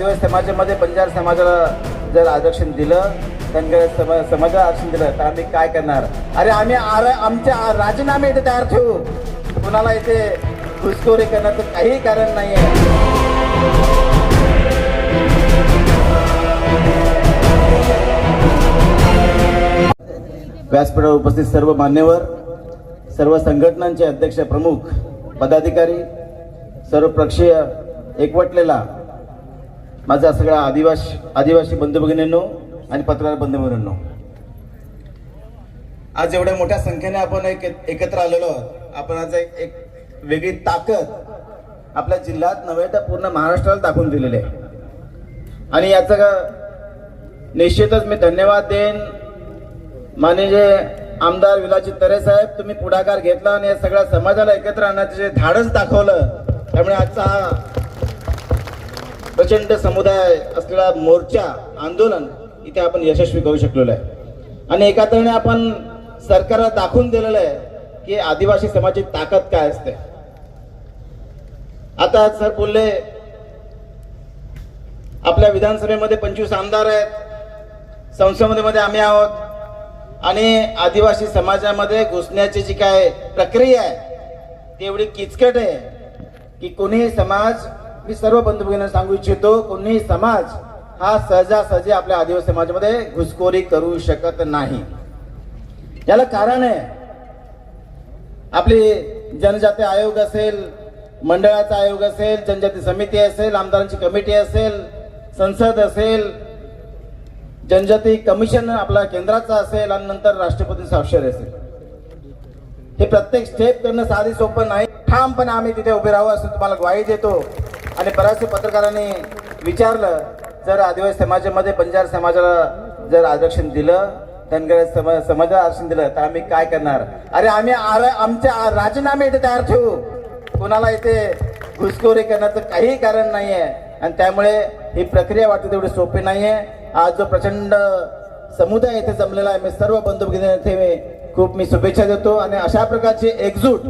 आदिवासी समाजामध्ये बंजारा समाजाला जर आरक्षण दिलं धनगर समा समाजाला आरक्षण दिलं तर आम्ही काय करणार? अरे आम्ही आर आमचे राजीनामे इथे तयार ठेवू. कुणाला इथे घुसखोरी करण्याचं काही कारण नाही आहे व्यासपीठावर उपस्थित सर्व मान्यवर सर्व संघटनांचे अध्यक्ष प्रमुख पदाधिकारी सर्व पक्षीय एकवटलेला माझा सगळा आदिवासी आदिवासी बंधू भगिनींनो आणि पत्रकार बंधू भगिनींनो आज एवढ्या मोठ्या संख्येने आपण एक एकत्र आलेलो आहोत. आपण आज एक एक वेगळी ताकद आपल्या जिल्ह्यात नव्हे तर पूर्ण महाराष्ट्राला दाखवून दिलेली आहे. आणि याचं निश्चितच मी धन्यवाद देईन. माननीय जे आमदार विलाजी तरे साहेब तुम्ही पुढाकार घेतला आणि या सगळ्या समाजाला एकत्र आणण्याचं जे धाडस दाखवलं त्यामुळे आजचा हा प्रचंड समुदाय असलेला मोर्चा आंदोलन इथे आपण यशस्वी करू शकलेलो आहे. आणि एका तऱ्हेने आपण सरकारला दाखवून दिलेलं आहे की आदिवासी समाजाची ताकद काय असते. आता सर बोलले आपल्या विधानसभेमध्ये पंचवीस आमदार आहेत संसदेमध्ये आम्ही आहोत आणि आदिवासी समाजामध्ये घुसण्याची जी काय प्रक्रिया आहे ती एवढी किचकट आहे की कोणीही समाज मी सर्व बंधू सांगू इच्छितो कोणीही समाज हा सहजासहजी आपल्या आदिवासी समाजामध्ये घुसखोरी करू शकत नाही. याला कारण आहे आपली जनजाती आयोग असेल मंडळाचा आयोग असेल जनजाती समिती असेल आमदारांची कमिटी असेल संसद असेल जनजाती कमिशन आपला केंद्राचा असेल आणि नंतर राष्ट्रपती साक्षर असेल. हे प्रत्येक स्टेप करणं साधी सोपं नाही. ठामपणे आम्ही तिथे उभे राहू असं तुम्हाला ग्वाही देतो. आणि बऱ्याचशा पत्रकारांनी विचारलं जर आदिवासी समाजामध्ये बंजारा समाजाला जर आरक्षण दिलं धनगर समाज समाजाला आरक्षण दिलं तर आम्ही काय करणार? अरे आम्ही आर आमचे राजीनामे इथे तयार ठेवू. कोणाला इथे घुसखोरी करण्याचं काही कारण नाही आहे आणि त्यामुळे ही प्रक्रिया वाटते तेवढी सोपी नाही आहे आज जो प्रचंड समुदाय इथे जमलेला आहे. मी सर्व बंधू भगिनी खूप मी शुभेच्छा देतो. आणि अशा प्रकारची एकजूट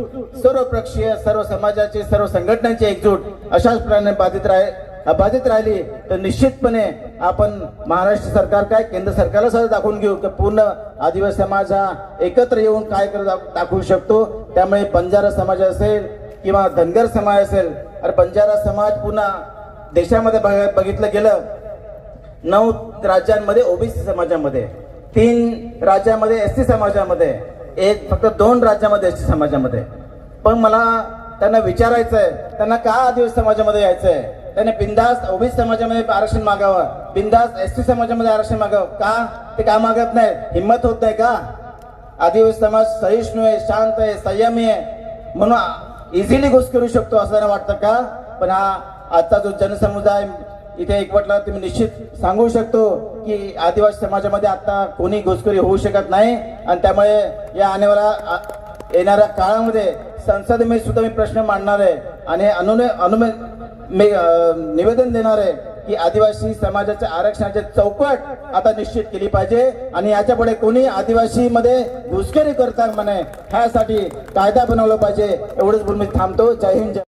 सर्व पक्षीय सर्व समाजाचे सर्व संघटनांची एकजूट अशाच प्रकारे बाधित राह बाधित राहिली तर निश्चितपणे आपण महाराष्ट्र सरकार काय केंद्र सरकारला सुद्धा दाखवून घेऊ की पूर्ण आदिवासी समाज हा एकत्र येऊन काय कर दाखवू शकतो. त्यामुळे बंजारा समाज असेल किंवा धनगर समाज असेल अरे बंजारा समाज पुन्हा देशामध्ये बघ- बघितलं गेलं नऊ राज्यांमध्ये ओबीसी समाजामध्ये तीन राज्यामध्ये एस टी समाजामध्ये एक फक्त दोन राज्यामध्ये एस टी समाजामध्ये. पण मला त्यांना विचारायचं आहे त्यांना का आदिवासी समाजामध्ये यायचं आहे त्यांनी बिंदास ओबीसी समाजामध्ये आरक्षण मागावं बिंदास एस टी समाजामध्ये आरक्षण मागावं. का? ते का मागत नाही हिंमत होत नाही का? आदिवासी समाज सहिष्णू आहे शांत आहे संयमी आहे. म्हणून इझिली गोष्ट करू शकतो असं त्यांना वाटतं का? पण हा आजचा जो जनसमुदाय इथे एकवटला तुम्ही निश्चित सांगू शकतो की आदिवासी समाजामध्ये आता कोणी घुसखोरी होऊ शकत नाही. आणि त्यामुळे या आणेवाला येणाऱ्या काळामध्ये संसदेमध्ये सुद्धा मी प्रश्न मांडणार आहे. आणि अनुने अनुमे मी निवेदन देणार आहे की आदिवासी समाजाच्या आरक्षणाचे चौकट आता निश्चित केली पाहिजे. आणि याच्यापुढे कोणी आदिवासी मध्ये घुसखोरी करता म्हणे ह्यासाठी कायदा बनवला पाहिजे. एवढंच बोलून मी थांबतो. जय हिंद जय